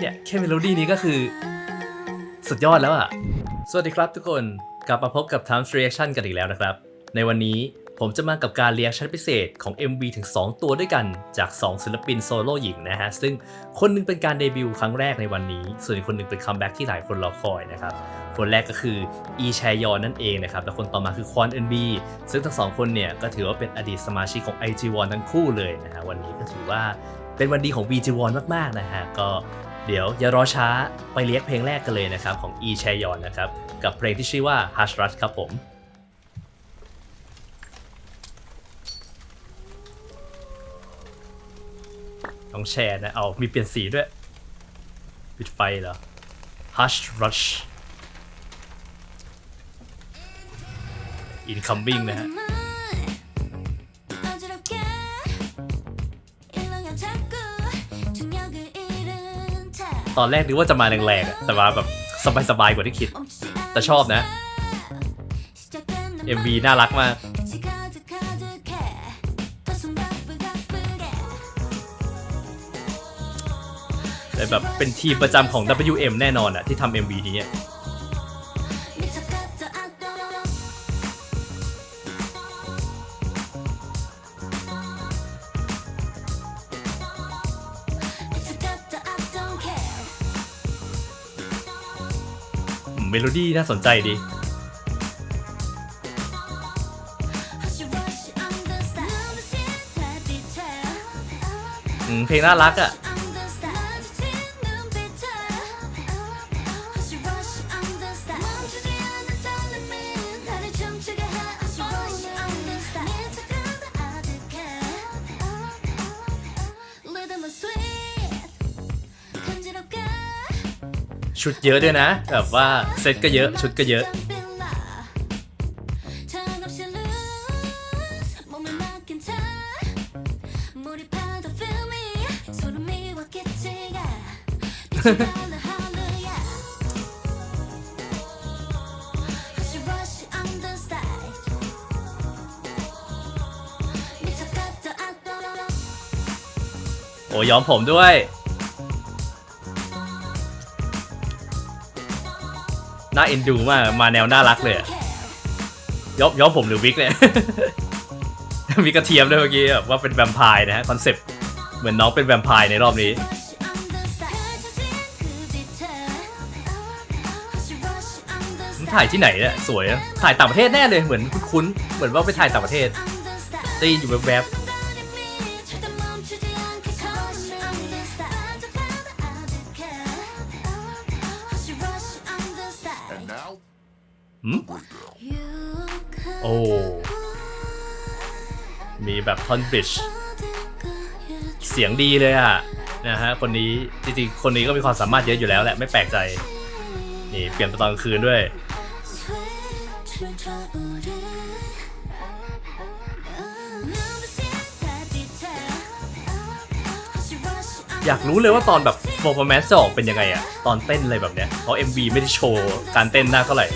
เนี่ยแค่เมโลดี้นี้ก็คือ สุดยอดแล้วอะ สวัสดีครับทุกคนกลับมาพบกับ Times Reaction กันอีกแล้วนะครับ ในวันนี้ผมจะมากับการ reaction พิเศษของ MV ถึง 2 ตัวด้วยกันจาก 2 ศิลปินโซโล่หญิงนะฮะ ซึ่งคนหนึงเป็นการเดบิวต์ครั้งแรกในวันนี้ ส่วนอีกคนหนึงเป็นคัมแบ็กที่หลายคนรอคอยนะครับ คนแรกก็คืออีแชยอนนั่นเองนะครับ และคนต่อมาคือควอนเอ็นบีซึ่งทั้งสองคนเนี่ย ก็ถือว่าเป็นอดีตสมาชิกของ IG1 ทั้งคู่เลยนะฮะวันนี้ก็ถือว่า เป็นวันดีของ VG1 มากๆนะฮะก็เดี๋ยวอย่ารอช้าไปเรียกเพลงแรกกันเลยนะครับ ของอีแชยอนนะครับ กับเพลงที่ชื่อว่า Hush Rush ครับผมต้องแชร์นะ เอามีเปลี่ยนสีด้วย ปิดไฟเหรอ Hush Rush Incoming นะฮะ ตอนแรกนึกว่าจะมาแรงๆอะแต่ว่าแบบสบายๆกว่าที่คิด แต่ชอบนะ MV น่ารักมาก แต่แบบเป็นทีมประจำของ WM แน่นอนอะที่ทำ MV นี้อะ เมโลดี้น่าสนใจดีอืมเพลงน่ารักอะ ชุดเยอะด้วยนะ แบบว่าเซตก็เยอะชุดก็เยอะ โอ้ยอมผมด้วย น่าเอ็นดูมาก มาแนวน่ารักเลยย้อมย้อมผมหรือวิกเนี่ย มีกระเทียมด้วยเมื่อกี้แบบว่าเป็นแวมไพร์นะฮะคอนเซปต์เหมือนน้องเป็นแวมไพร์ในรอบนี้ ถ่ายที่ไหนเนี่ยสวยอะถ่ายต่างประเทศแน่เลยเหมือนคุ้นๆเหมือนว่าไปถ่ายต่างประเทศได้ยินอยู่แวบๆ มีแบบทอนบริดจ์เสียงดีเลยอะนะฮะคนนี้จริงๆคนนี้ก็มีความสามารถเยอะอยู่แล้วแหละไม่แปลกใจนี่เปลี่ยนไปตอนกลางคืนด้วย อยากรู้เลยว่าตอนแบบ performance จะออกเป็นยังไงอะตอนเต้นอะไรแบบเนี้ยเพราะ MV ไม่ได้โชว์การเต้นหน้าเท่าไหร่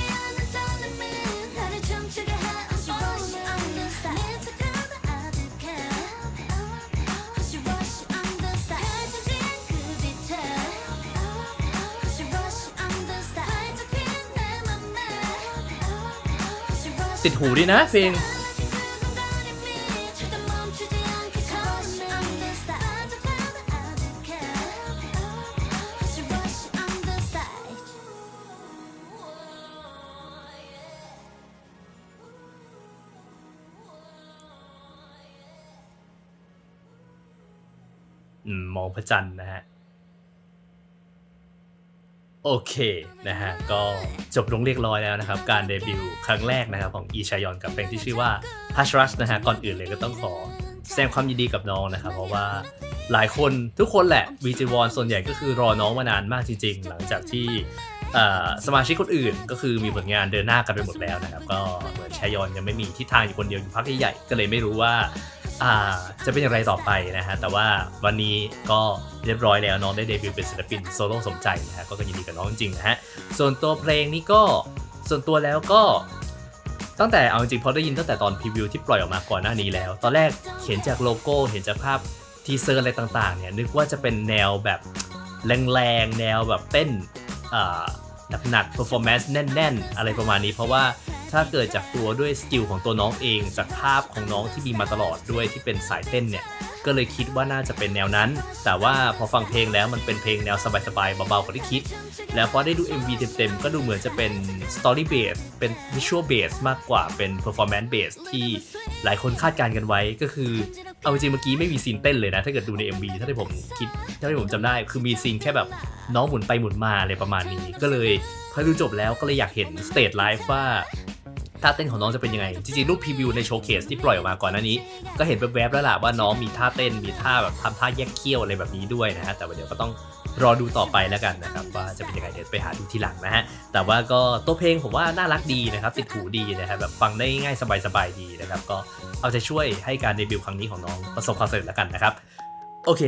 ติดหูดีนะเพลงอืมมองพระจันทร์นะฮะ โอเคนะฮะก็จบลงเรียบร้อยแล้วนะครับ การเดบิวต์ครั้งแรกนะครับของอีชายอนกับเพลงที่ชื่อว่า Hush Rush นะฮะก่อนอื่นเลยก็ต้องขอแสดงความยินดีกับน้องนะครับ เพราะว่าหลายคนทุกคนแหละ VJ1 ส่วนใหญ่ก็คือรอน้องมานานมากจริง ๆ หลังจากที่สมาชิกคนอื่นก็คือมีผลงานเดินหน้ากันไปหมดแล้วนะครับ ก็เหมือนชายอนยังไม่มีทิศทางอยู่คนเดียวอยู่พักใหญ่ๆก็เลยไม่รู้ว่า จะเป็นอย่างไรต่อไปนะฮะแต่ว่าวันนี้ก็เรียบร้อยแล้วน้องได้เดบิวต์เป็นศิลปินโซโล่สมใจนะฮะก็ยินดีกับน้องจริงนะฮะส่วนตัวเพลงนี้ก็ส่วนตัวแล้วก็ตั้งแต่เอาจริงๆพอได้ยินตั้งแต่ตอนพรีวิวที่ปล่อยออกมาก่อนหน้านี้แล้ว ตอนแรกเห็นจากโลโก้เห็นจากภาพทีเซอร์อะไรต่างๆเนี่ยนึกว่าจะเป็นแนวแบบแรงๆแนวแบบเต้นหนักๆ performance แน่น ๆ อะไรประมาณนี้เพราะว่า ถ้าเกิดจากตัวด้วยสกิลของตัวน้องเองจากภาพของน้องที่มีมาตลอดด้วยที่เป็นสายเต้นเนี่ยก็เลยคิดว่าน่าจะเป็นแนวนั้น แต่ว่าพอฟังเพลงแล้วมันเป็นเพลงแนวสบายๆเบาๆกว่าที่คิด แล้วพอได้ดู MV เต็มๆ ก็ดูเหมือนจะเป็น Story Base เป็น Visual Base มากกว่าเป็น Performance Base ที่หลายคนคาดการณ์กันไว้ก็คือ เอาจริงเมื่อกี้ไม่มีซีนเต้นเลยนะ ถ้าเกิดดูใน MV ถ้าที่ผมคิดถ้าที่ผมจำได้ คือมีซีนแค่แบบน้องหมุนไปหมุนมาอะไรประมาณนี้ ก็เลยพอดูจบแล้วก็เลยอยากเห็นสเตจไลฟ์ว่า ท่าเต้นของน้องจะเป็นยังไง จริงๆรูปพรีวิวในโชว์เคสที่ปล่อยออกมาก่อนหน้านี้ ก็เห็นแวบๆแล้วล่ะว่าน้องมีท่าเต้นมีท่าแบบทำท่าแยกเขี้ยวอะไรแบบนี้ด้วยนะฮะแต่ว่าเดี๋ยวก็ต้องรอดูต่อไปแล้วกันนะครับว่าจะเป็นยังไงเดี๋ยวไปหาดูทีหลังนะฮะแต่ว่าก็ตัวเพลงผมว่าน่ารักดีนะครับติดหูดีนะครับแบบฟังได้ง่ายสบายๆดีนะครับก็เอาใจช่วยให้การเดบิวต์ครั้งนี้ของน้องประสบความสำเร็จแล้วกันนะครับโอเค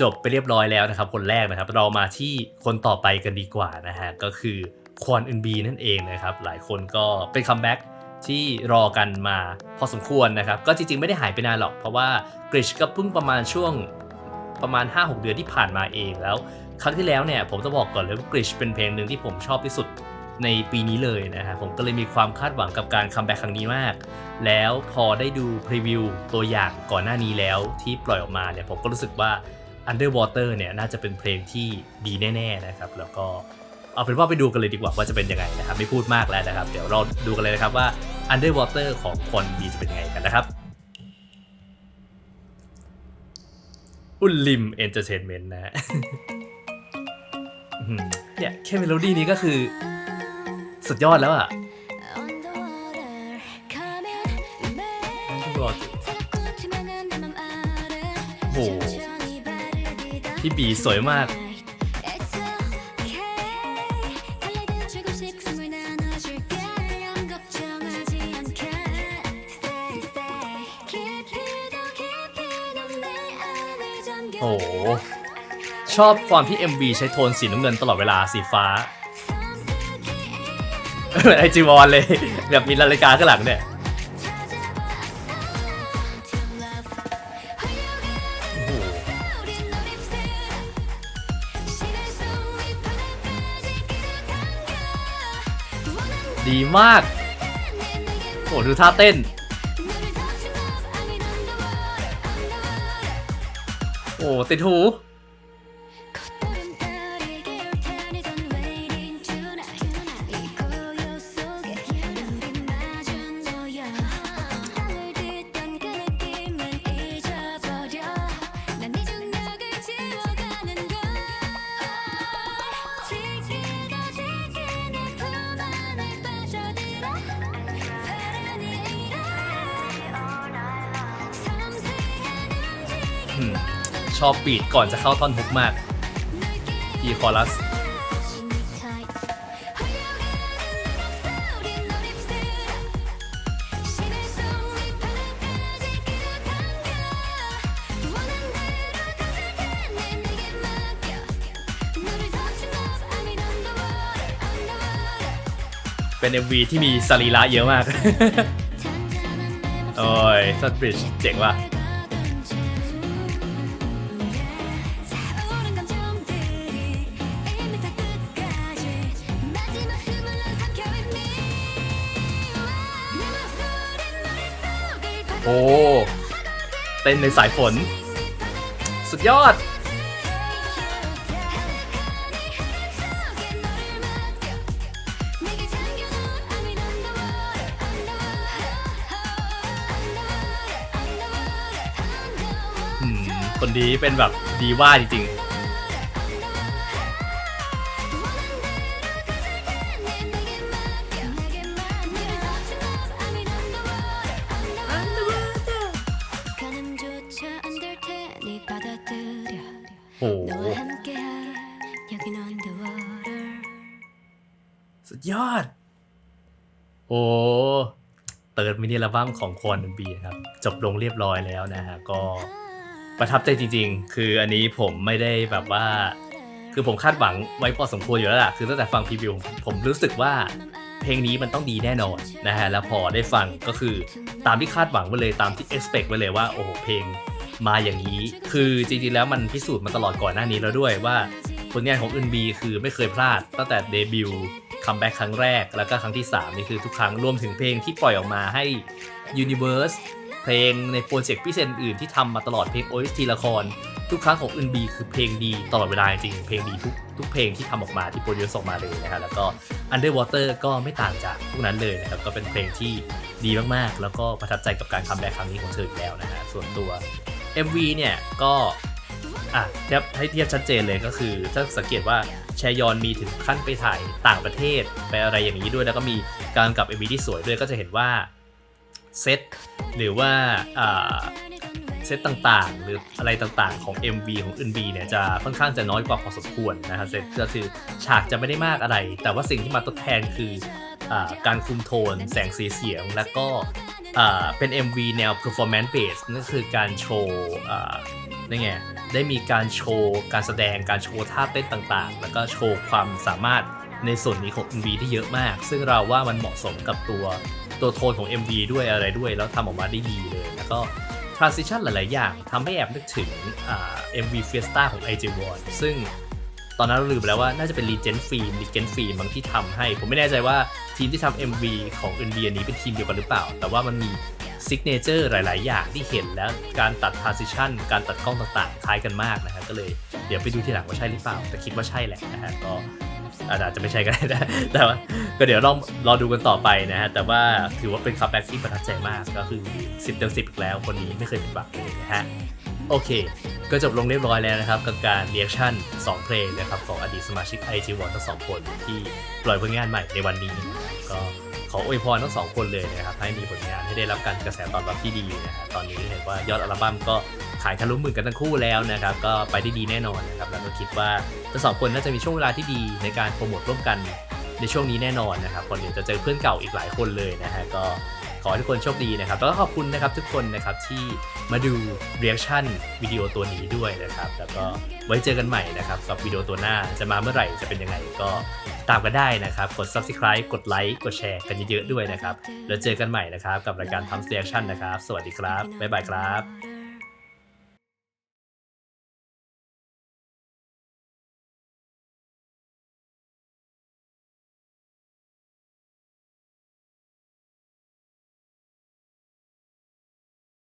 จบไปเรียบร้อยแล้วนะครับคนแรกนะครับ เรามาที่คนต่อไปกันดีกว่านะฮะก็คือ ควอนอึนบีนั่นเองนะครับ หลายคนก็เป็นคัมแบ็กที่รอกันมาพอสมควรนะครับ ก็จริงๆ ไม่ได้หายไปนานหรอก เพราะว่ากริชก็เพิ่งประมาณช่วงประมาณ 5-6 เดือนที่ผ่านมาเองแล้ว ครั้งที่แล้วเนี่ยผมจะบอกก่อนเลยว่ากริชเป็นเพลงหนึ่งที่ผมชอบที่สุดในปีนี้เลยนะฮะผมก็เลยมีความคาดหวังกับการคัมแบ็กครั้งนี้มาก แล้วพอได้ดูพรีวิวตัวอย่างก่อนหน้านี้แล้วที่ปล่อยออกมาเนี่ยผมก็รู้สึกว่า Underwater เนี่ยน่าจะเป็นเพลงที่ดีแน่ ๆ นะครับ แล้วก็ เอาเป็นว่าไปดูกันเลยดีกว่าว่าจะเป็นยังไงนะครับไม่พูดมากแล้วนะครับ เดี๋ยวเราดูกันเลยนะครับว่า Underwater ของคนบีจะเป็นยังไงกันนะครับอุลลิมเอนเตอร์เทนเมนต์นะเนี่ยแค่เมโลดี้นี้ก็คือ สุดยอดแล้วอะโอ้โหพี่บีสวยมาก โอ้โหชอบความที่ MV ใช้โทนสีน้ำเงินตลอดเวลาสีฟ้าเหมือนไอจีวอนเลย แบบมีนาฬิกาข้างหลังเนี่ยดีมากโอ้ดูท่าเต้น ติดหูอืม ชอบปีดก่อนจะเข้าท่อนฮุกมากอีคอรัสเป็น MV ที่มีสรีระเยอะมาก โอ้ยซัดบริดเจ๋งว่ะ อ้เต้นในสายฝน สุดยอดอืมคนนี้เป็นแบบดีว่าจริงๆ สุดยอด โอ้เติร์ดมินิอัลบั้มของควอนบีครับ จบลงเรียบร้อยแล้วนะฮะ ก็ประทับใจจริง ๆ คืออันนี้ผมไม่ได้แบบว่า คือผมคาดหวังไว้พอสมควรอยู่แล้วล่ะ คือตั้งแต่ฟังพรีวิวผมผมรู้สึกว่าเพลงนี้มันต้องดีแน่นอนนะฮะ แล้วพอได้ฟังก็คือตามที่คาดหวังไว้เลยตามที่ expect ไว้เลยว่าโอ้โหเพลง มาอย่างนี้ คือจริงๆแล้วมันพิสูจน์มาตลอดก่อนหน้านี้แล้วด้วยว่าผลงานของอึนบีคือไม่เคยพลาดตั้งแต่เดบิวต์คัมแบ็กครั้งแรก แล้วก็ครั้งที่ 3 นี่คือทุกครั้งรวมถึงเพลงที่ปล่อยออกมาให้ Universe เพลงในโปรเจกต์พิเศษอื่นที่ทำมาตลอดเพลง OST ละคร ทุกครั้งของอึนบีคือเพลงดีตลอดเวลาจริงเพลงดีทุกทุกเพลงที่ทำออกมาที่โปรดิวซ์ออกมาเลยนะฮะแล้วก็ Underwater ก็ไม่ต่างจากพวกนั้นเลยนะครับก็เป็นเพลงที่ดีมากๆ แล้วก็ประทับใจกับการคัมแบ็กครั้งนี้ของเธออีกแล้วนะฮะส่วนตัว MV เนี่ยก็อะเทียบให้เทียบชัดเจนเลยก็คือ ถ้าสังเกตว่าแชยอนมีถึงขั้นไปถ่ายต่างประเทศไปอะไรอย่างนี้ด้วย แล้วก็มีการกำกับ MV ที่สวยด้วยก็จะเห็นว่าเซตหรือว่าอ่าเซตต่างๆ หรืออะไรต่างๆของ MV ของอึนบีเนี่ยจะค่อนข้างจะน้อยกว่าพอสมควรนะฮะเซตก็คือฉากจะไม่ได้มากอะไร แต่ว่าสิ่งที่มาทดแทนคืออาการคุมโทน แสงสีเสียง แล้วก็อ่า เป็น MV แนว performance based นั่นคือการโชว์นี่ไงได้มีการโชว์การแสดงการโชว์ท่าเต้นต่างๆ แล้วก็โชว์ความสามารถในส่วนนี้ของ MV ที่เยอะมาก ซึ่งเราว่ามันเหมาะสมกับตัวตัวโทนของ MV ด้วยอะไรด้วย แล้วทำออกมาได้ดีเลย แล้วก็ transition หลาย ๆ อย่างทำให้แอบนึกถึงอ่า MV Fiesta ของ i j w o n ซึ่ง ตอนนั้นเราลืมไปแล้วว่าน่าจะเป็น Legend Film Legend Film บางที่ทำให้ ผมไม่แน่ใจว่าทีมที่ทำ MV ของ i n d i a นี้เป็นทีมเดียวกันหรือเปล่า แต่ว่ามันมี Signature หลาย ๆ อย่างที่เห็นแล้วการตัด transition การตัดกล้องต่างๆ คล้ายกันมากนะฮะก็เลยเดี๋ยวไปดูทีหลังว่าใช่หรือเปล่า แต่คิดว่าใช่แหละนะฮะก็อาจจะไม่ใช่ก็ได้นะแต่ว่าก็เดี๋ยวลองรอดูกันต่อไปนะฮะแต่ว่าถือว่าเป็นคัมแบ็กที่ประทับใจมากก็คือ 10เต็ม10 อีกแล้วคนนี้ไม่เคยผิดหวังเลยนะฮะ โอเค ก็จบลงเรียบร้อยแล้วนะครับ กับการเรียกชั่น 2 เพลงนะครับ ของอดีตสมาชิก i g 1ทั้งสองคนที่ปล่อยผลงานใหม่ในวันนี้ ก็ขออวยพรทั้งสองคนเลยนะครับ ให้มีผลงานให้ได้รับการกระแสตอบรับที่ดีนะฮะตอนนี้เห็นว่ายอดอัลบั้มก็ขายทะลุหมื่นกันทั้งคู่แล้วนะครับ ก็ไปได้ดีแน่นอนนะครับแล้วก็คิดว่าทั้งสองคนน่าจะมีช่วงเวลาที่ดีในการโปรโมทร่วมกันในช่วงนี้แน่นอนนะครับคนเดี๋ยวจะเจอเพื่อนเก่าอีกหลายคนเลยนะฮะก็ อให้ทุกคนโชคดีนะครับ แล้วก็ขอบคุณนะครับทุกคนนะครับที่มาดูเรีแอคชั่นวิดีโอตัวนี้ด้วยนะครับ แล้วก็ไว้เจอกันใหม่นะครับกับวิดีโอตัวหน้าจะมาเมื่อไหร่จะเป็นยังไงก็ตามกันได้นะครับ กด subscribe กดไลค์กดแชร์กันเยอะๆด้วยนะครับ แล้วเจอกันใหม่นะครับกับรายการทำเรีแอคชั่นนะครับ สวัสดีครับบ๊ายบายครับ